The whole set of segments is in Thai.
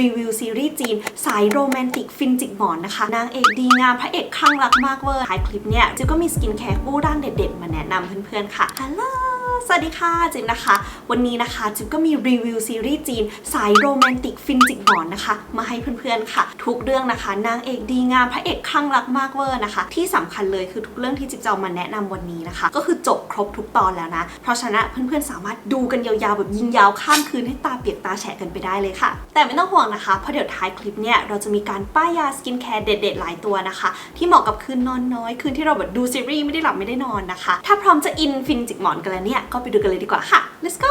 รีวิวซีรีส์จีน สายโรแมนติกฟินจิกหมอนนะคะ นางเอกดีงามพระเอกคลั่งรักมากเวอร์ท้ายคลิปเนี่ยจิวก็มีสกินแคร์กู้ร่างเด็ดๆ มาแนะนำเพื่อนๆค่ะฮัลโหล สวัสดีค่ะจิมนะคะ วันนี้นะคะจิมก็มีรีวิวซีรีส์จีน สายโรแมนติกฟินจิกหมอนนะคะ มาให้เพื่อนๆค่ะ ทุกเรื่องนะคะ นางเอกดีงามพระเอกคลั่งรักมากเวอร์นะคะ ที่สำคัญเลยคือทุกเรื่องที่จิมจะเอามาแนะนำวันนี้นะคะ ก็คือจบครบทุกตอนแล้วนะ เพราะฉะนั้นเพื่อนๆสามารถดูกันยาวๆแบบยิงยาวข้ามคืนให้ตาเปียกตาแฉะกันไปได้เลยค่ะ แต่ไม่ต้องห่วงนะคะเพราะเดี๋ยวท้ายคลิปเนี่ยเราจะมีการป้ายยาสกินแคร์เด็ดๆหลายตัวนะคะ ที่เหมาะกับคืนนอนน้อยคืนที่เราแบบดูซีรีส์ไม่ได้หลับไม่ได้นอนนะคะ ถ้าพร้อมจะอินฟินจิกหมอนกันแล้วเนี่ยก็ไปดูกันเลยดีกว่าค่ะ let's go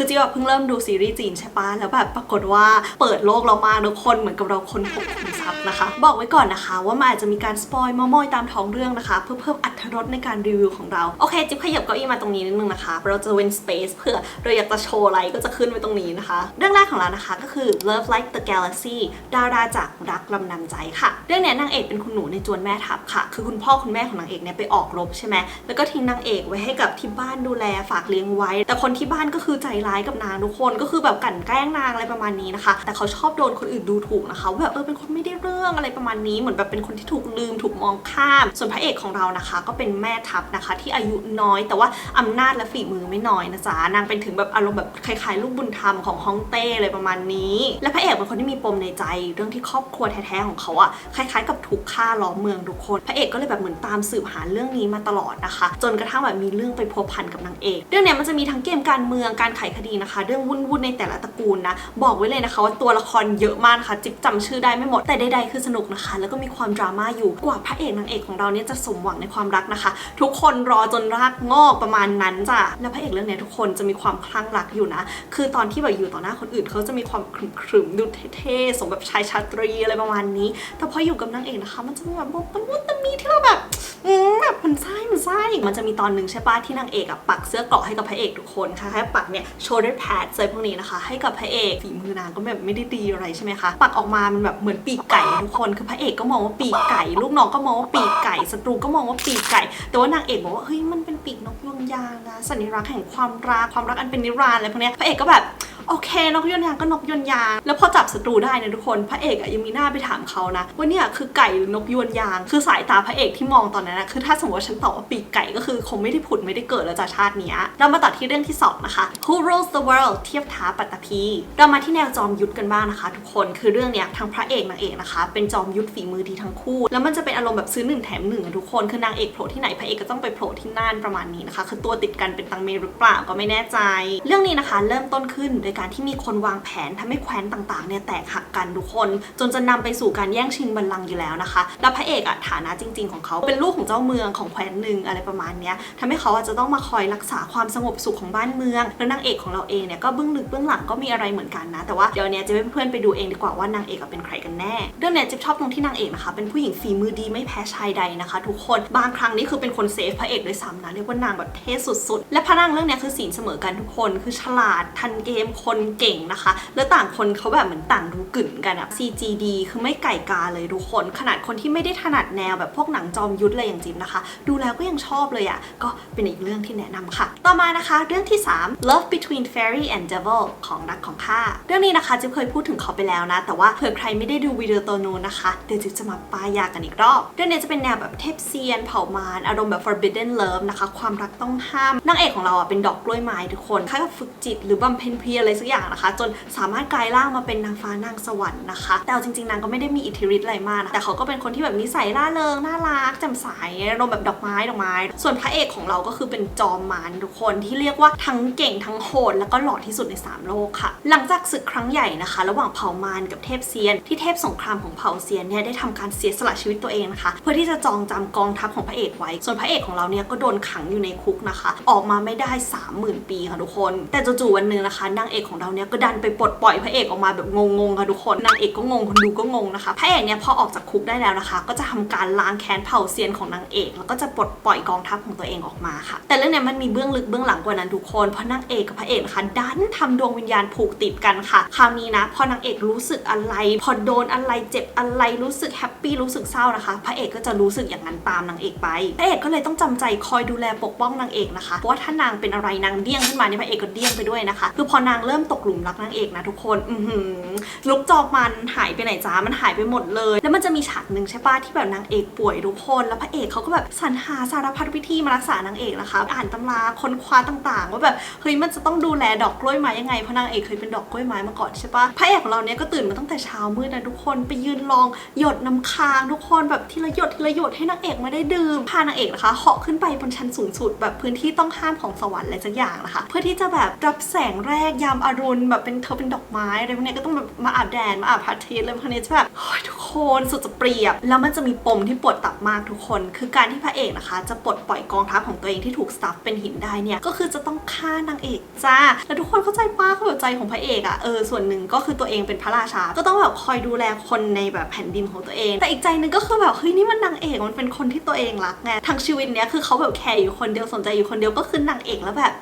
คือจิวอะเพิ่งเริ่มดูซีรีส์จีนใช่ปะแล้วแบบปรากฏว่าเปิดโลกเรามากทุกคนเหมือนกับเราค้นพบขุมทรัพย์นะคะ บอกไว้ก่อนนะคะ ว่ามันอาจจะมีการสปอยมอยๆตามท้องเรื่องนะคะ เพื่อเพิ่มอรรรสในการรีวิวของเรา โอเค จิ๊บขยับเก้าอี้มาตรงนี้นิดนึงนะคะ เราจะเว้นสเปซเพื่อเราอยากจะโชว์อะไรก็จะขึ้นไว้ตรงนี้นะคะ เรื่องแรกของเรานะคะก็คือ Love Like the Galaxy ดาราจากรักลำนำใจค่ะ เรื่องนี้นางเอกเป็นคุณหนูในจวนแม่ทัพค่ะ คือคุณพ่อคุณแม่ของนางเอกเนี่ยไปออกรบใช่ไหมแล้วก็ทิ้งนางเอกไว้ให้กับที่บ้านดูแลฝากเลี้ยงไว้ แต่คนที่บ้านก็คือใจรายกับนางทุกคนก็คือแบบกลั่นแกล้งนางอะไรประมาณนี้นะคะ แต่เขาชอบโดนคนอื่นดูถูกนะคะว่าแบบเออเป็นคนไม่ได้เรื่องอะไรประมาณนี้เหมือนแบบเป็นคนที่ถูกลืมถูกมองข้าม ส่วนพระเอกของเรานะคะ ก็เป็นแม่ทัพนะคะ ที่อายุน้อยแต่ว่าอำนาจและฝีมือไม่น้อยนะจ๊ะนางเป็นถึงแบบอารมณ์แบบคล้ายๆ ลูกบุญธรรมของฮ่องเต้อะไรประมาณนี้ และพระเอกเป็นคนที่มีปมในใจ เรื่องที่ครอบครัวแท้ๆของเขาอะคล้ายๆ กับถูกฆ่าล้อมเมืองทุกคน พระเอกก็เลยแบบเหมือนตามสืบหาเรื่องนี้มาตลอดนะคะ จนกระทั่งแบบมีเรื่องไปพัวพันกับนางเอก เรื่องเนี้ยมันจะมีทั้งเกมการเมืองการไขคดีนะคะ เรื่องวุ่นๆในแต่ละตระกูลนะ บอกไว้เลยนะคะว่าตัวละครเยอะมากนะคะ จิ๊บจำชื่อได้ไม่หมด แต่ใดๆคือสนุกนะคะ แล้วก็มีความดราม่าอยู่ กว่าพระเอกนางเอกของเราเนี่ยจะสมหวังในความรักนะคะ ทุกคนรอจนรากงอกประมาณนั้นจ้ะ แล้วพระเอกเรื่องเนี้ยทุกคนจะมีความคลั่งรักอยู่นะ คือตอนที่แบบอยู่ต่อหน้าคนอื่นเขาจะมีความขรึมๆดูเท่ๆ สมแบบชายชาตรีอะไรประมาณนี้ แต่พออยู่กับนางเอกนะคะ มันจะมีแบบมันวุ้นตะมีที่เราแบบ มันไส้มันจะมีตอนหนึ่งใช่ปะที่นางเอกอะปักเสื้อเกราะให้กับพระเอกทุกคนค่ะแค่ปักเนี่ย shoulder pads อะไรพวกนี้นะคะ ให้กับพระเอกฝีมือนางก็แบบไม่ได้ดีอะไรใช่ไหมคะปักออกมามันแบบเหมือนปีกไก่ทุกคนคือพระเอกก็มองว่าปีกไก่ ลูกน้องก็มองว่าปีกไก่ศัตรูก็มองว่าปีกไก่ แต่ว่านางเอกบอกว่าเฮ้ยมันเป็นปีกนกยวงยางนะสัญลักษณ์แห่งความรักความรักอันเป็นนิรันดร์อะไรพวกนี้พระเอกก็แบบ โอเคนกยนยางก็นกยนยาง แล้วพอจับศัตรูได้นี่ยทุกคน พระเอกอะยังมีหน้าไปถามเขานะว่าเนี่ยคือไก่หรือนกยวนยาง คือสายตาพระเอกที่มองตอนนั้นนะคือถ้าสมมติว่าฉันตอบว่าปีกไก่ก็คือคงไม่ได้ผุดไม่ได้เกิดแล้วจากชาตินี้เรามาตัดที่เรื่องที่สองนะคะ Who Rules the World เทียบท้าปัตตภีเรามาที่แนวจอมยุทธกันบ้างนะคะ ทุกคนคือเรื่องเนี้ยทั้งพระเอกนางเอกนะคะ เป็นจอมยุทธฝีมือดีทั้งคู่ แล้วมันจะเป็นอารมณ์แบบซื้อหนึ่งแถมหนึ่งอะทุกคนคือนางเอกโผล่ที่ไหนพระเอกก็ต้องไปโผล่ที่นั่นประมาณนี้นะคะ คือตัวติดกันเป็นตังเมหรือเปล่าก็ไม่แน่ใจ เรื่องนี้นะคะ เริ่มต้นขึ้นโดยการที่มีคนวางแผนทำให้แคว้นต่างๆเนี่ยแตกหักกันทุกคน จนจะนำไปสู่การแย่งชิงบัลลังก์อยู่แล้วนะคะ แล้วพระเอกอะฐานะจริง ๆ ของเขาเป็นลูกของเจ้าเมืองของแคว้นหนึ่งอะไรประมาณเนี้ยทำให้เขาอาจจะต้องมาคอยรักษาความสงบสุขของบ้านเมือง แล้วนางเอกของเราเองเนี่ยก็เบื้องลึกเบื้องหลังก็มีอะไรเหมือนกันนะ แต่ว่าเดี๋ยวเนี้ยจะให้เพื่อนไปดูเองดีกว่าว่านางเอกเป็นใครกันแน่ เรื่องเนี้ยจิ๊บชอบตรงที่นางเอกนะคะเป็นผู้หญิงฝีมือดีไม่แพ้ชายใดนะคะ ทุกคนบางครั้งนี่คือเป็นคนเซฟพระเอกด้วยซ้ำนะเรียกว่านางแบบเท่สุดๆ และพระนางเรื่องเนี้ยคือสีลเสมอกันทุกคนคือฉลาดทันเกมคคนเก่งนะคะ แล้วต่างคนเขาแบบเหมือนต่างดูกึ่นกันอะ CGD คือไม่ไก่กาเลยทุกคน ขนาดคนที่ไม่ได้ถนัดแนวแบบพวกหนังจอมยุทธเลยอย่างจิ๊บนะคะ ดูแล้วก็ยังชอบเลยอะก็เป็นอีกเรื่องที่แนะนำค่ะ ต่อมานะคะ เรื่องที่ 3 Love Between Fairy and Devil ของรักของข้าเรื่องนี้นะคะจิ๊บเคยพูดถึงเขาไปแล้วนะ แต่ว่าเผื่อใครไม่ได้ดูวิดีโอตัวนู้นนะคะเดี๋ยวจิ๊บจะมาป้ายยากันอีกรอบ เรื่องนี้จะเป็นแนวแบบเทพเซียนเผ่ามารอารมณ์แบบ forbidden love นะคะ ความรักต้องห้ามนางเอกของเราอะเป็นดอกกล้วยไม้ทุกคนคล้ายกับฝึกจิตหรือบำเพ็ญเพียรอะไรสักอย่างนะคะ จนสามารถกลายร่างมาเป็นนางฟ้านางสวรรค์นะคะ แต่เอาจริงๆนางก็ไม่ได้มีอิทธิฤทธิ์อะไรมากนะแต่เขาก็เป็นคนที่แบบนิสัยร่าเริงน่ารักแจ่มใสอารมณ์แบบดอกไม้ดอกไม้ ส่วนพระเอกของเราก็คือเป็นจอมมารทุกคนที่เรียกว่าทั้งเก่งทั้งโหดแล้วก็หล่อที่สุดในสามโลกค่ะ หลังจากศึกครั้งใหญ่นะคะ ระหว่างเผ่ามารกับเทพเซียน ที่เทพสงครามของเผ่าเซียนเนี่ยได้ทำการเสียสละชีวิตตัวเองนะคะ เพื่อที่จะจองจำกองทัพของพระเอกไว้ ส่วนพระเอกของเราเนี่ยก็โดนขังอยู่ในคุกนะคะ ออกมาไม่ได้ 30,000 ปีค่ะทุกคน แต่จู่ๆวันหนึ่งนะคะนางเอกของเราเนี่ยก็ดันไปปลดปล่อยพระเอกออกมาแบบงงๆค่ะทุกคนนางเอกก็งงคนดูก็งงนะคะพระเอกเนี่ยพอออกจากคุกได้แล้วนะคะ ก็จะทำการล้างแค้นเผ่าเซียนของนางเอก แล้วก็จะปลดปล่อยกองทัพของตัวเองออกมาค่ะ แต่เรื่องเนี้ยมันมีเบื้องลึกเบื้องหลังกว่านั้นทุกคนเพราะนางเอกกับพระเอกนะคะดันทำดวงวิญญาณผูกติดกันค่ะ คราวนี้นะพอนางเอกรู้สึกอะไร พอโดนอะไรเจ็บอะไรรู้สึกแฮปปี้รู้สึกเศร้านะคะ พระเอกก็จะรู้สึกอย่างนั้นตามนางเอกไปพระเอกก็เลยต้องจำใจคอยดูแลปกป้องนางเอกนะคะเพราะว่าถ้านางเป็นอะไรนางเดี้ยงขึ้นมาเนี่ยพระเอกก็เดี้ยงไปด้วยนะคะ คือพอนางเริ่มตกหลุมรักนางเอกนะทุกคน อืลุกจอกมันหายไปไหนจ้ามันหายไปหมดเลย แล้วมันจะมีฉากหนึ่งใช่ปะที่แบบนางเอกป่วยทุกคน แล้วพระเอกเขาก็แบบสรรหาสารพัดวิธีมารักษานางเอกนะคะ อ่านตำราค้นคว้าต่างๆ ว่าแบบเฮ้ยมันจะต้องดูแลดอกกล้วยไม้ยังไงเพราะนางเอกเคยเป็นดอกกล้วยไม้มาก่อนใช่ปะพระเอกของเราเนี่ยก็ตื่นมาตั้งแต่เช้ามืดนะทุกคนไปยืนลองหยดน้ำค้างทุกคนแบบทีละหยดทีละหยดให้นางเอกมาได้ดื่มพานางเอกนะคะเหาะขึ้นไปบนชั้นสูงสุดแบบพื้นที่ต้องห้ามของสวรรค์อะไรสักอย่างนะคะ เพื่อที่จะแบบรับแสงแรกยามอรุณแบบเป็นเธอเป็นดอกไม้อะไรพวกนี้ก็ต้องแบบมาอาบแดดมาอาบพระอาทิตย์อะไรพวกนี้จะแบบโอ้ยทุกคนสุดจะเปรียบ แล้วมันจะมีปมที่ปวดตับมากทุกคน คือการที่พระเอกนะคะ จะปลดปล่อยกองทัพของตัวเองที่ถูกสตัฟเป็นหินได้เนี่ยก็คือจะต้องฆ่านางเอกจ้าแล้วทุกคนเข้าใจป้าเข้าใจของพระเอกอะเออส่วนหนึ่งก็คือตัวเองเป็นพระราชา ก็ต้องแบบคอยดูแลคนในแบบแผ่นดินของตัวเอง แต่อีกใจหนึ่งก็คือแบบเฮ้ยนี่มันนางเอกมันเป็นคนที่ตัวเองรักไงทั้งชีวิตเนี้ยคือเขาแบบแคร์อยู่คนเดียวสนใจอยู่คนเดียวก็คือนางเอกแล้วแบบ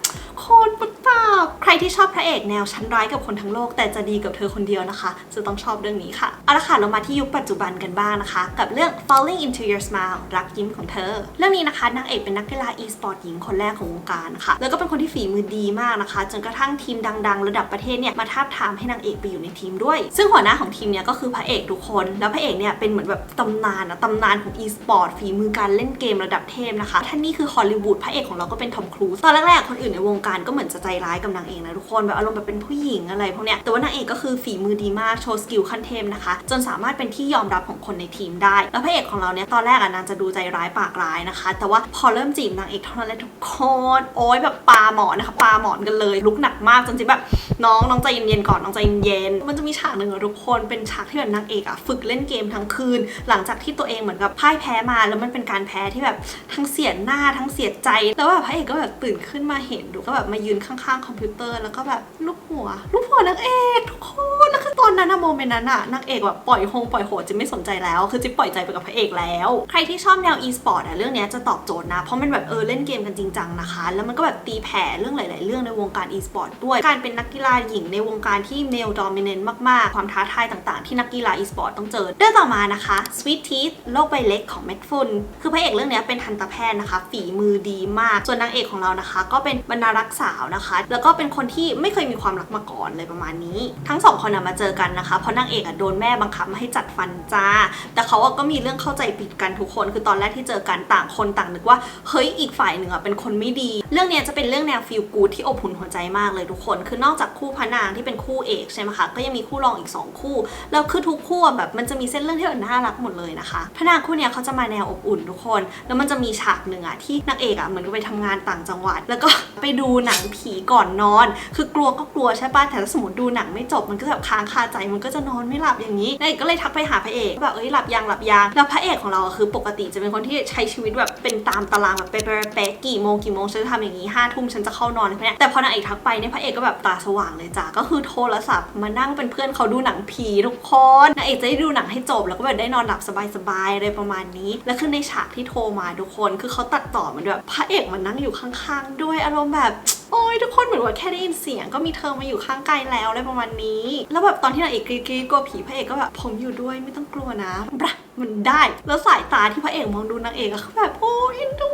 คตรประทับใครที่ชอบพระเอกแนวชั้นร้ายกับคนทั้งโลก แต่จะดีกับเธอคนเดียวนะคะ จะต้องชอบเรื่องนี้ค่ะ เอาละค่ะเรามาที่ยุคปัจจุบันกันบ้างนะคะ กับเรื่อง Falling into Your Smile รักยิ้มของเธอ เรื่องนี้นะคะนางเอกเป็นนักกีฬา e-sport หญิงคนแรกของวงการค่ะ แล้วก็เป็นคนที่ฝีมือดีมากนะคะ จนกระทั่งทีมดัง ๆ ระดับประเทศเนี่ยมาทาบทามให้นางเอกไปอยู่ในทีมด้วย ซึ่งหัวหน้าของทีมเนี่ยก็คือพระเอกทุกคน แล้วพระเอกเนี่ยเป็นเหมือนแบบตำนานนะตำนานของ e-sport ฝีมือการเล่นเกมระดับเทพนะคะท่านนี่คือฮอลลีวูดพระเอกของเราก็เป็นทอมครูซตอนแรกๆคนอื่นในวงการก็เหมือนจะใจร้ายกับนางเอกนะทุกคนแบบอารมณ์แบบเป็นผู้หญิงอะไรพวกเนี้ยแต่ว่านางเอกก็คือฝีมือดีมากโชว์สกิลขั้นเทพนะคะ จนสามารถเป็นที่ยอมรับของคนในทีมได้ แล้วพระเอกของเราเนี่ยตอนแรกอะนางจะดูใจร้ายปากร้ายนะคะ แต่ว่าพอเริ่มจีบนางเอกเท่านั้นแหละทุกคนโอ้ยแบบปาหมอนนะคะปาหมอนกันเลยลุกหนักมากจนจิแบบน้องน้องใจเย็นๆก่อนน้องใจเย็นๆมันจะมีฉากหนึ่งอะทุกคนเป็นฉากที่แบบนางเอกอะฝึกเล่นเกมทั้งคืน หลังจากที่ตัวเองเหมือนกับพ่ายแพ้มาแล้วมันเป็นการแพ้ที่แบบทั้งเสียหน้าทั้งเสียใจ แล้วแบบพระเอกก็แบบตื่นขึ้นมาเห็นดูก็แบบมายืนข้างๆ คอมพิวเตอร์แล้วก็แบบลูกหัวลูกหัวนางเอกทุกคน ตอนนั้นอะโมเมนต์นั้นอะนางเอกแบบปล่อยโฮงปล่อยโหดจิไม่สนใจแล้ว คือจิปล่อยใจไปกับพระเอกแล้ว ใครที่ชอบแนว e-sport อะเรื่องนี้จะตอบโจทย์นะ เพราะมันแบบเออเล่นเกมกันจริงจังนะคะ แล้วมันก็แบบตีแผ่เรื่องหลาย ๆ เรื่องในวงการ e-sport ด้วย การเป็นนักกีฬาหญิงในวงการที่ male dominant มาก ๆ ความท้าทายต่าง ๆ ที่นักกีฬา e-sport ต้องเจอเรื่องต่อมานะคะ Sweet Teeth โลกใบเล็กของแมดฟุนคือพระเอกเรื่องนี้เป็นทันตแพทย์นะคะ ฝีมือดีมาก ส่วนนางเอกของเรานะคะ ก็เป็นบรรณารักษสาวนะคะ แล้วก็เป็นคนที่ไม่เคยมีความรักมาก่อนเลยประมาณนี้ ทั้งสองคนนะมาเจอกันนะคะเพราะนางเอกอะโดนแม่บังคับมาให้จัดฟันจ้า แต่เขาก็มีเรื่องเข้าใจผิดกันทุกคน คือตอนแรกที่เจอกันต่างคนต่างนึกว่าเฮ้ยอีกฝ่ายหนึ่งอะเป็นคนไม่ดี เรื่องเนี้ยจะเป็นเรื่องแนวฟีลกูดที่อบอุ่นหัวใจมากเลยทุกคน คือนอกจากคู่พระนางที่เป็นคู่เอกใช่ไหมคะก็ยังมีคู่รองอีกสองคู่แล้วคือทุกคู่แบบมันจะมีเส้นเรื่องที่แบบน่ารักหมดเลยนะคะพระนางคู่เนี้ยเขาจะมาแนวอบอุ่นทุกคน แล้วมันจะมีฉากหนึ่งอะที่นางเอกอะเหมือนไปทำงานต่างจังหวัด แล้วก็ไปดูหนังผีก่อนนอน คือกลัวก็กลัวใช่ป่ะแต่ถ้าสมมติดูหนังไม่จบมันก็แบบค้างคาใจมันก็จะนอนไม่หลับอย่างนี้นางเอกก็เลยทักไปหาพระเอกแบบเอ้ยหลับยังหลับยังแล้วพระเอกของเราคือปกติจะเป็นคนที่ใช้ชีวิตแบบเป็นตามตารางแบบเป๊ะๆเป๊ะกี่โมงกี่โมงฉันจะทำอย่างนี้ห้าทุ่มฉันจะเข้านอนอะเนี้ยแต่พอนางเอกทักไปเนี่ยพระเอกก็แบบตาสว่างเลยจ้ะก็คือโทรศัพท์มานั่งเป็นเพื่อนเขาดูหนังผีทุกคนนางเอกจะได้ดูหนังให้จบแล้วก็แบบได้นอนหลับสบายๆอะไรประมาณนี้ แล้วคือในฉากที่โทรมาทุกคน คือเขาตัดต่อมันแบบพระเอกมันนั่งอยู่ข้างๆ ด้วยอารมณ์แบบ โอ้ยทุกคนเหมือนว่าแค่ได้ยินเสียงก็มีเธอมาอยู่ข้างกายแล้วอะไรประมาณนี้ แล้วแบบตอนที่นางเอกกรีดกรีดกลัวผีพระเอกก็แบบผมอยู่ด้วยไม่ต้องกลัวนะบะมันได้ แล้วสายตาที่พระเอกมองดูนางเอกก็แบบโอ้ยดู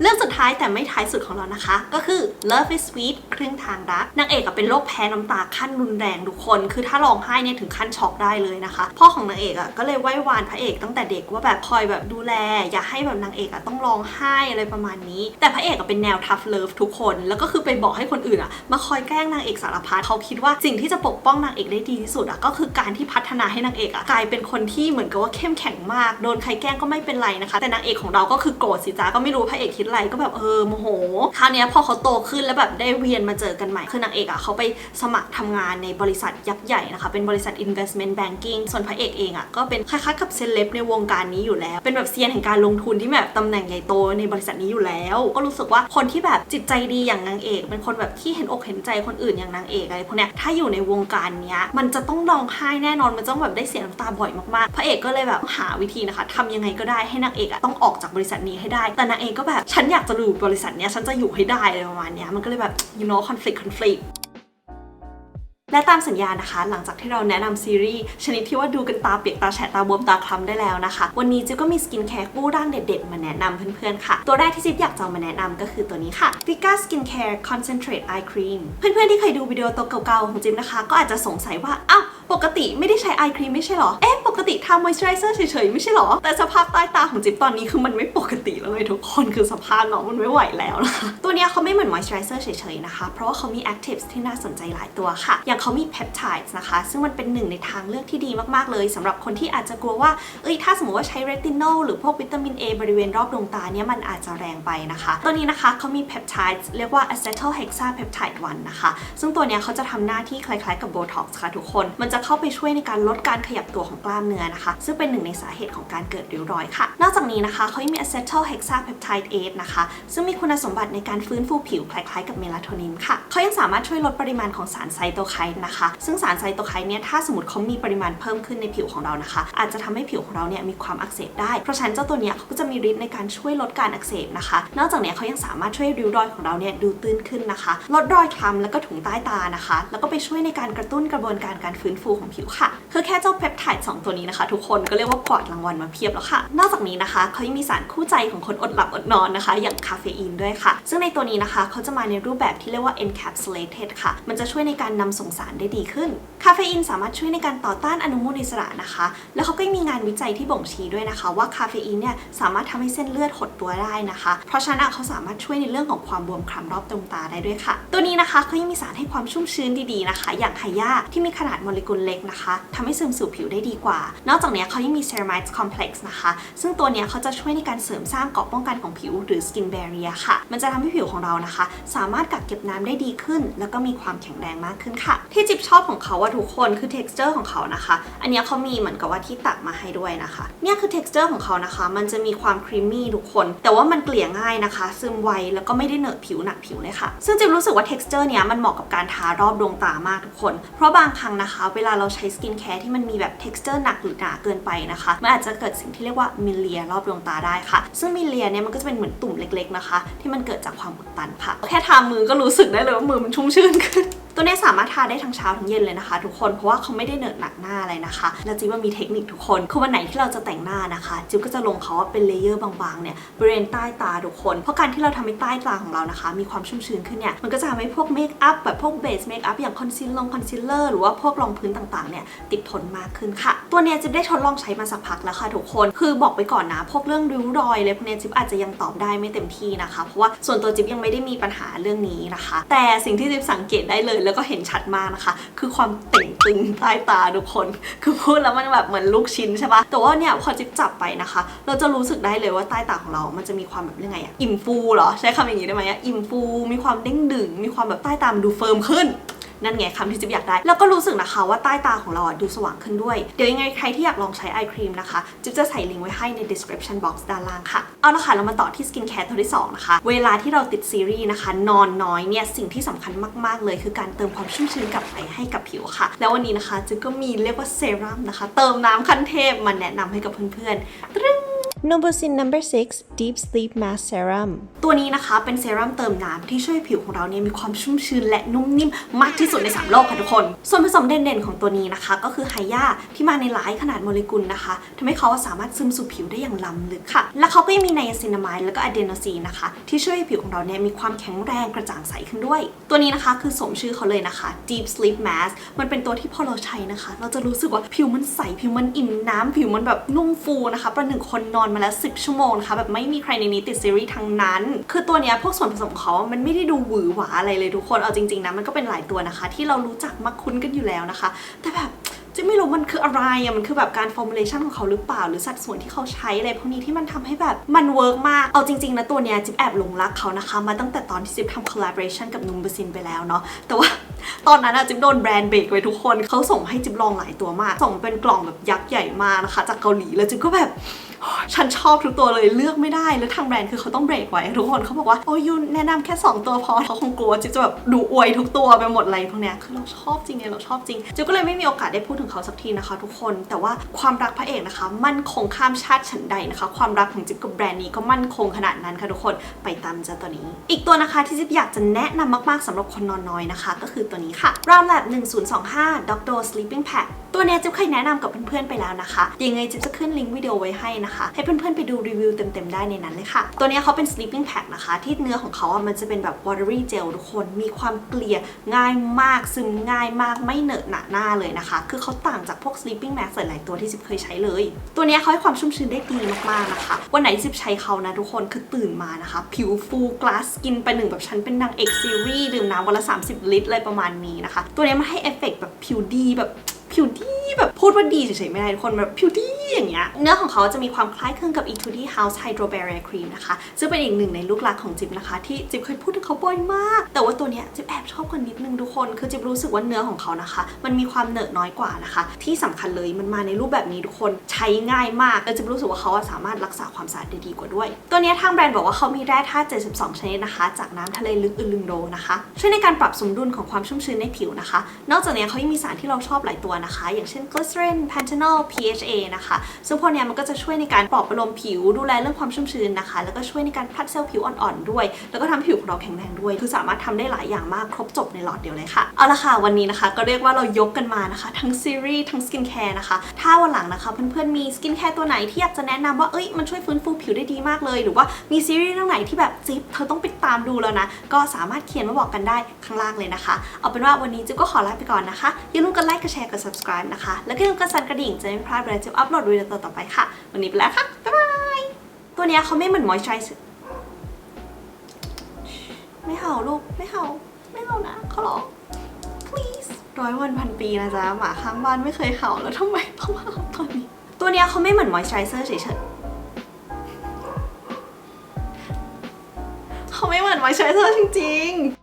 เรื่องสุดท้ายแต่ไม่ท้ายสุดของเรานะคะ ก็คือ Love is Sweet ครึ่งทางรักนางเอกอะเป็นโรคแพ้น้ำตาขั้นรุนแรงทุกคน คือถ้าร้องไห้เนี่ยถึงขั้นช็อกได้เลยนะคะ พ่อของนางเอกอะก็เลยไหว้วานพระเอกตั้งแต่เด็กว่าแบบคอยแบบดูแล อย่าให้แบบนางเอกอะต้องร้องไห้อะไรประมาณนี้ แต่พระเอกอะเป็นแนว tough love ทุกคน แล้วก็คือไปบอกให้คนอื่นอะมาคอยแกล้งนางเอกสารพัดเขาคิดว่าสิ่งที่จะปกป้องนางเอกได้ดีที่สุดอะก็คือการที่พัฒนาให้นางเอกอะกลายเป็นคนที่เหมือนกับว่าเข้มแข็งมาก โดนใครแกล้งก็ไม่เป็นไรนะคะ แต่นางเอกของเราก็คือโกรธสิจ้าก็ไม่รู้พระเอกคิดอะไรก็แบบเออโมโห คราวนี้พอเขาโตขึ้นแล้วแบบได้เวียนมาเจอกันใหม่ คือนางเอกอะเขาไปสมัครทำงานในบริษัทยักษ์ใหญ่นะคะ เป็นบริษัท investment banking ส่วนพระเอกเองอะก็เป็นคล้ายๆกับเซเลบในวงการนี้อยู่แล้ว เป็นแบบเซียนแห่งการลงทุนที่แบบตำแหน่งใหญ่โตในบริษัทนี้อยู่แล้ว ก็รู้สึกว่าคนที่แบบจิตใจดีอย่างนางเอก เป็นคนแบบที่เห็นอกเห็นใจคนอื่นอย่างนางเอกอะไรพวกเนี้ยถ้าอยู่ในวงการเนี้ยมันจะต้องร้องไห้แน่นอนมันต้องแบบได้เสียน้ำตาบ่อยมากๆ พระเอกก็เลยแบบหาวิธีนะคะทำยังไงก็ได้ให้นางเอกอะต้องออกจากบริษัทนี้ให้ได้ แต่นางเอกก็แบบฉันอยากจะอยู่บริษัทเนี้ยฉันจะอยู่ให้ได้อะไรประมาณเนี้ยมันก็เลยแบบ you know conflict conflict และตามสัญญานะคะ หลังจากที่เราแนะนำซีรีส์ชนิดที่ว่าดูกันตาเปียกตาแฉะตาบวมตาคล้ำได้แล้วนะคะ วันนี้จิ๊บก็มีสกินแคร์กู้ร่างเด็ดๆ มาแนะนำเพื่อนๆค่ะ ตัวแรกที่จิ๊บอยากจะมาแนะนำก็คือตัวนี้ค่ะ v i g a Skin Care Concentrate Eye Cream เพื่อนๆที่เคยดูวิดีโอตัวเก่าๆของจิ๊บนะคะ ก็อาจจะสงสัยว่าอ้าวปกติไม่ได้ใช้ eye cream ไม่ใช่หรอ เอ๊ะปกติทามอยส์เจอไรเซอร์เฉยๆไม่ใช่หรอ แต่สภาพใต้ตาของจิ๊บตอนนี้คือมันไม่ปกติแล้วเลยทุกคนคือสภาพน้องมันไม่ไหวแล้วนะคะตัวนี้เขาไม่เหมือนมอยส์เจอไรเซอร์เฉยๆนะคะ เพราะว่าเขามี actives ที่น่าสนใจหลายตัวค่ะ อย่างเขามี peptides นะคะ ซึ่งมันเป็นหนึ่งในทางเลือกที่ดีมากๆเลยสำหรับคนที่อาจจะกลัวว่าเอ้ยถ้าสมมติว่าใช้ retinol หรือพวกวิตามิน A บริเวณรอบดวงตาเนี่ยมันอาจจะแรงไปนะคะ ตัวนี้นะคะเขามี peptides เรียกว่า acetyl hexapeptide 1นะคะ ซึ่งตัวเนี้ยเขาจะทำหน้าที่คล้ายๆกับ botox ค่ะทุกคนมันจะเข้าไปช่วยในการลดการขยับตัวของกล้ามเนื้อนะคะ ซึ่งเป็นหนึ่งในสาเหตุของการเกิดริ้วรอยค่ะ นอกจากนี้นะคะเขายังมี acetyl hexapeptide 8นะคะ ซึ่งมีคุณสมบัติในการฟื้นฟูผิวคล้ายๆ กับเมลาโทนินค่ะเขายังสามารถช่วยลดปริมาณของสารไซโตไคน์นะคะ ซึ่งสารไซโตไคน์เนี่ยถ้าสมมติเขามีปริมาณเพิ่มขึ้นในผิวของเรานะคะ อาจจะทำให้ผิวของเราเนี่ยมีความอักเสบได้ เพราะฉะนั้นเจ้าตัวเนี้ยเขาก็จะมีฤทธิ์ในการช่วยลดการอักเสบนะคะ นอกจากนี้เขายังสามารถช่วยริ้วรอยของเราเนี่ยดูตื้นขึ้นนะคะ ลดรอยคล้ำแล้วก็ถุงใต้ตานะคะ แล้วก็ไปช่วยในการกระตุ้นกระบวนการการฟื้นฟูของผิวค่ะ คือแค่เจ้าเพปไทด์สองตัวนี้นะคะ ทุกคนก็เรียกว่ากวาดรางวัลมาเพียบแล้วค่ะ นอกจากนี้นะคะเขายังมีสารคู่ใจของคนอดหลับอดนอนนะคะ อย่างคาเฟอีนด้วยค่ะ ซึ่งในตัวนี้นะคะเขาจะมาในรูปแบบที่เรียกว่า encapsulated ค่ะ มันจะช่วยในการนำส่งสารได้ดีขึ้น คาเฟอีนสามารถช่วยในการต่อต้านอนุมูลอิสระนะคะ แล้วเขาก็มีงานวิจัยที่บ่งชี้ด้วยนะคะ ว่าคาเฟอีนเนี่ยสามารถทำให้เส้นเลือดหดตัวได้นะคะ เพราะฉะนั้นเขาสามารถช่วยในเรื่องของความบวมคล้ำรอบดวงตาได้ด้วยค่ะ ตัวนี้นะคะเขายังมีสารให้ความชุ่มชื้นดีๆนะคะ อย่างไฮยาที่มีขนาดโมเลกุลเล็กนะคะทำให้ซึมสู่ผิวได้ดีกว่า นอกจากนี้เขายังมี ceramide complex นะคะ ซึ่งตัวนี้เขาจะช่วยในการเสริมสร้างเกราะป้องกันของผิวหรือ skin barrier ค่ะ มันจะทำให้ผิวของเรานะคะ สามารถกักเก็บน้ำได้ดีขึ้น แล้วก็มีความแข็งแรงมากขึ้นค่ะ ที่จิ๊บชอบของเขาว่าทุกคนคือ texture ของเขานะคะ อันนี้เขามีเหมือนกับว่าที่ตักมาให้ด้วยนะคะเนี่ยคือ texture ของเขานะคะ มันจะมีความ creamy ทุกคน แต่ว่ามันเกลี่ยง่ายนะคะ ซึมไวแล้วก็ไม่ได้เหนอะผิวหนักผิวเลยค่ะ ซึ่งจิบรู้สึกว่า texture เนี้ยมันเหมาะกับการทารอบดวงตามากทุกคน เพราะบางครั้งนะคะเวลาเราใช้สกินแคร์ที่มันมีแบบ texture หนักหรือหนาเกินไปนะคะ มันอาจจะเกิดสิ่งที่เรียกว่ามิลเลียรอบดวงตาได้ค่ะ ซึ่งมิลเลียเนี่ยมันก็จะเป็นเหมือนตุ่มเล็กๆนะคะ ที่มันเกิดจากความอุดตันค่ะ แค่ทามือก็รู้สึกได้เลยว่ามือมันชุ่มชื่นขึ้น ตัวนี้สามารถทาได้ทั้งเช้าทั้งเย็นเลยนะคะ ทุกคนเพราะว่าเขาไม่ได้เนอะหนักหน้าอะไรนะคะ แล้วจิ๊บว่ามีเทคนิคทุกคนคือวันไหนที่เราจะแต่งหน้านะคะ จิ๊บก็จะลงเขาว่าเป็นเลเยอร์บางๆเนี่ยบริเวณใต้ตาทุกคน เพราะการที่เราทำให้ใต้ตาของเรานะคะ มีความชุ่มชื้นขึ้นเนี่ยมันก็จะทำให้พวกเมคอัพแบบพวกเบสเมคอัพอย่างคอนซีลลงคอนซีลเลอร์หรือว่าพวกรองพื้นต่างๆเนี่ยติดทนมากขึ้นค่ะ ตัวเนี้ยจิ๊บได้ทดลองใช้มาสักพักแล้วค่ะทุกคนคือบอกไปก่อนนะพวกเรื่องริ้วรอยเลยพวกเนี้ยจิ๊บอาจจะยังตอบได้ไม่เต็มที่นะคะ เพราะว่าส่วนตัวจิ๊บยังไม่ได้มีปัญหาเรื่องนี้นะคะ แต่สิ่งที่จิ๊บสังเกตได้เลยแล้วก็เห็นชัดมากนะคะ คือความเต่งตึงใต้ตาทุกคน คือพูดแล้วมันแบบเหมือนลูกชิ้นใช่ปะแต่ว่าเนี่ยพอจิ๊บจับไปนะคะ เราจะรู้สึกได้เลยว่าใต้ตาของเรา มันจะมีความแบบยังไงอะอิ่มฟูเหรอใช้คำอย่างนี้ได้ไหมอะอิ่มฟู มีความเด้งดึง มีความแบบใต้ตามันดูเฟิร์มขึ้น นั่นไงคำที่จิ๊บอยากได้ แล้วก็รู้สึกนะคะว่าใต้ตาของเราอะดูสว่างขึ้นด้วย เดี๋ยวยังไงใครที่อยากลองใช้ไอครีมนะคะจิ๊บจะใส่ลิงก์ไว้ให้ใน description box ด้านล่างค่ะ เอาละค่ะเรามาต่อที่ skin care ตัวที่2นะคะ เวลาที่เราติดซีรีส์นะคะ นอนน้อยเนี่ยสิ่งที่สำคัญมาก ๆ เลยคือการเติมความชุ่มชื้นกลับไปให้กับผิวค่ะ แล้ววันนี้นะคะจิ๊บก็มีเรียกว่าเซรั่มนะคะ เติมน้ำขั้นเทพมาแนะนำให้กับเพื่อนๆตรึ้ง Novosin number 6 Deep Sleep Mask Serum ตัวนี้นะคะเป็นเซรั่มเติมน้ำที่ช่วยผิวของเราเนี่ยมีความชุ่มชื้นและนุ่มนิ่มมากที่สุดใน 3 โลกค่ะทุกคน ส่วนผสมเด่นๆของตัวนี้นะคะ ก็คือไฮยาที่มาในหลายขนาดโมเลกุลนะคะทำให้เขาสามารถซึมสู่ผิวได้อย่างล้ำลึกค่ะ และเขาก็ยังมีไนอาซินามายแล้วก็อะเดโนซีนนะคะ ที่ช่วยให้ผิวของเราเนี่ยมีความแข็งแรงกระจ่างใสขึ้นด้วย ตัวนี้นะคะคือสมชื่อเขาเลยนะคะ Deep Sleep Mask มันเป็นตัวที่พอเราใช้นะคะ เราจะรู้สึกว่าผิวมันใสผิวมันอิ่มน้ำผิวมันแบบนุ่มฟูนะคะ ประหนึ่งคนนอนมาแล้ว 10 ชั่วโมงนะคะแบบไม่มีใครในนี้ติดซีรีส์ทั้งนั้น คือตัวเนี้ยพวกส่วนผสมเขามันไม่ได้ดูหวือหวาอะไรเลยทุกคนเอาจริงๆนะมันก็เป็นหลายตัวนะคะ ที่เรารู้จักมักคุ้นกันอยู่แล้วนะคะ แต่แบบจิ๊บไม่รู้มันคืออะไรอะมันคือแบบการ formulation ของเขาหรือเปล่า หรือสัดส่วนที่เขาใช้อะไรพวกนี้ที่มันทำให้แบบมันเวิร์กมาก เอาจริงๆนะตัวเนี้ยจิ๊บแอบหลงรักเขานะคะ มาตั้งแต่ตอนที่จิ๊บทำ collaboration กับนุมเบซินไปแล้วเนาะแต่ว่าตอนนั้นอะจิ๊บโดนแบรนด์เบรกไว้ทุกคนเขาส่งให้จิ๊บลองหลายตัวมาก ส่งเป็นกล่องแบบยักษ์ใหญ่มากนะคะ จากเกาหลีแล้วจิ๊บก็แบบ ฉันชอบทุกตัวเลยเลือกไม่ได้ แล้วทางแบรนด์คือเขาต้องเบรกไว้ ทุกคนเขาบอกว่า โอ้ยยูแนะนำแค่ 2 ตัวพอเขาคงกลัวจิ๊บจะแบบดูอวยทุกตัวไปหมดอะไรพวกเนี้ยคือเราชอบจริงไงเราชอบจริงจิ๊บก็เลยไม่มีโอกาสได้พูดถึงเขาสักทีนะคะ ทุกคนแต่ว่าความรักพระเอกนะคะ มั่นคงข้ามชาติฉันใดนะคะ ความรักของจิ๊บกับแบรนด์นี้ก็มั่นคงขนาดนั้นค่ะทุกคนไปตามเจ้าตัวนี้ อีกตัวนะคะที่จิ๊บอยากจะแนะนำมากๆสำหรับคนนอนน้อยนะคะ ก็คือตัวนี้ค่ะ Round Lab 1025 Doctor Sleeping Pack ตัวเนี้ยจิ๊บเคยแนะนำกับเพื่อนๆไปแล้วนะคะ ยังไงจิ๊บจะขึ้นลิงก์วิดีโอไว้ให้นะคะ ให้เพื่อนๆไปดูรีวิวเต็มๆได้ในนั้นเลยค่ะ ตัวเนี้ยเขาเป็น sleeping pack นะคะ ที่เนื้อของเขาอะมันจะเป็นแบบ watery gel ทุกคน มีความเกลี่ยง่ายมาก ซึมง่ายมาก ไม่เหนอะหนะหน้าเลยนะคะ คือเขาต่างจากพวก sleeping mask หลายๆตัวที่จิ๊บเคยใช้เลย ตัวเนี้ยเขาให้ความชุ่มชื้นได้ดีมากๆนะคะ วันไหนจิ๊บใช้เขานะทุกคน คือตื่นมานะคะ ผิวฟูกลาสกินไปหนึ่งแบบฉันเป็นนางเอกซีรีส์ดื่มน้ำวันละ 30 ลิตรอะไรประมาณนี้นะคะ ตัวเนี้ยมันให้เอฟเฟกแบบผิวดีแบบ ผิวดีแบบพูดว่าดีเฉยๆไม่ได้ทุกคนแบบผิวดี อย่างเงี้ยเนื้อของเขาจะมีความคล้ายคลึงกับ Etude House Hydro Barrier Cream นะคะ ซึ่งเป็นอีกหนึ่งในลูกหลักของจิ๊บนะคะ ที่จิ๊บเคยพูดถึงเขาบ่อยมาก แต่ว่าตัวเนี้ยจิ๊บแอบชอบกันนิดนึงทุกคน คือจิ๊บรู้สึกว่าเนื้อของเขานะคะ มันมีความเหนอะน้อยกว่านะคะ ที่สำคัญเลยมันมาในรูปแบบนี้ทุกคนใช้ง่ายมากแล้วจิ๊บรู้สึกว่าเขาสามารถรักษาความสะอาดได้ดีกว่าด้วย ตัวเนี้ยทางแบรนด์บอกว่าเขามีแร่ธาตุ 72 ชนิดนะคะ จากน้ำทะเลลึกอึลึงโดนะคะช่วยในการปรับสมดุลของความชุ่มชื้นในผิวนะคะ นอกจากนี้เขายังมีสารที่เราชอบหลายตัวนะคะ อย่างเช่น glycerin panthenol PHA นะคะซึ่งพวกนี้มันก็จะช่วยในการปลอบประโลมผิวดูแลเรื่องความชุ่มชื้นนะคะ แล้วก็ช่วยในการผลัดเซลล์ผิวอ่อนๆด้วย แล้วก็ทำให้ผิวของเราแข็งแรงด้วย คือสามารถทำได้หลายอย่างมากครบจบในหลอดเดียวเลยค่ะเอาละค่ะวันนี้นะคะ ก็เรียกว่าเรายกกันมานะคะ ทั้งซีรีส์ทั้งสกินแคร์นะคะถ้าวันหลังนะคะเพื่อนๆมีสกินแคร์ตัวไหนที่อยากจะแนะนำว่าเอ้ยมันช่วยฟื้นฟูผิวได้ดีมากเลย หรือว่ามีซีรีส์เรื่องไหนที่แบบจิ๊บเธอต้องไปตามดูแล้วนะก็สามารถเขียนมาบอกกันได้ข้างล่างเลยนะคะ เอาเป็นว่าวันนี้จิ๊บก็ขอลาไปก่อนนะคะอย่าลืมกดไลค์กดแชร์กด subscribe นะคะแล้วก็อย่าลืมกดสั่นกระดิ่งจะไม่พลาดเวลาจิ๊บอัปโหลดวิดีโอต่อไปค่ะ วันนี้ไปแล้วค่ะ บ๊ายบาย ตัวเนี้ยเขาไม่เหมือน moisturizer ไม่เห่าลูก ไม่เห่า ไม่เห่านะเขอร้อ please ร้อยวันพันปีนะจ๊ะ หมาข้างบ้านไม่เคยเห่าแล้วทำไมต้องมาเห่าตอนนี้ ตัวเนี้ยเขาไม่เหมือน moisturizer เฉยๆเขาไม่เหมือน moisturizer จริงๆ